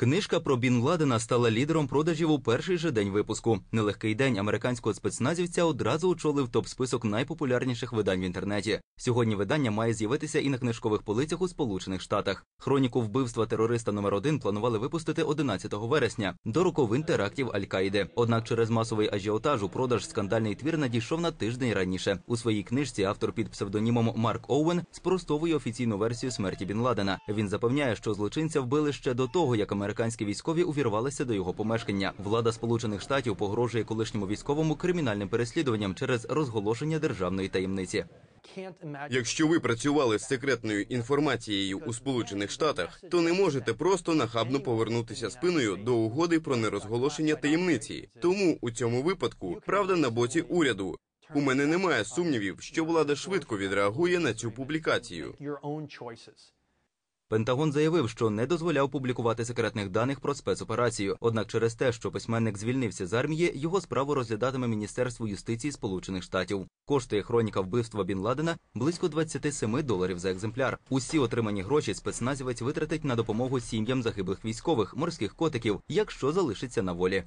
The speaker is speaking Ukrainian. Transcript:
Книжка про Бін Ладена стала лідером продажів у перший же день випуску. Нелегкий день американського спецназівця одразу очолив топ-список найпопулярніших видань в інтернеті. Сьогодні видання має з'явитися і на книжкових полицях у Сполучених Штатах. Хроніку вбивства терориста номер 1 планували випустити 11 вересня до роковин терактів Аль-Каїди. Однак через масовий ажіотаж у продаж скандальний твір надійшов на тиждень раніше. У своїй книжці автор під псевдонімом Марк Оуен спростовує офіційну версію смерті Бін Ладена. Він запевняє, що злочинця вбили ще до того, як американські військові увірвалися до його помешкання. Влада Сполучених Штатів погрожує колишньому військовому кримінальним переслідуванням через розголошення державної таємниці. Якщо ви працювали з секретною інформацією у Сполучених Штатах, то не можете просто нахабно повернутися спиною до угоди про нерозголошення таємниці. Тому у цьому випадку правда на боці уряду. У мене немає сумнівів, що влада швидко відреагує на цю публікацію. Пентагон заявив, що не дозволяв публікувати секретних даних про спецоперацію. Однак, через те, що письменник звільнився з армії, його справу розглядатиме Міністерство юстиції Сполучених Штатів. Коштує хроніка вбивства Бін Ладена близько 27 доларів за екземпляр. Усі отримані гроші спецназівець витратить на допомогу сім'ям загиблих військових, морських котиків, якщо залишиться на волі.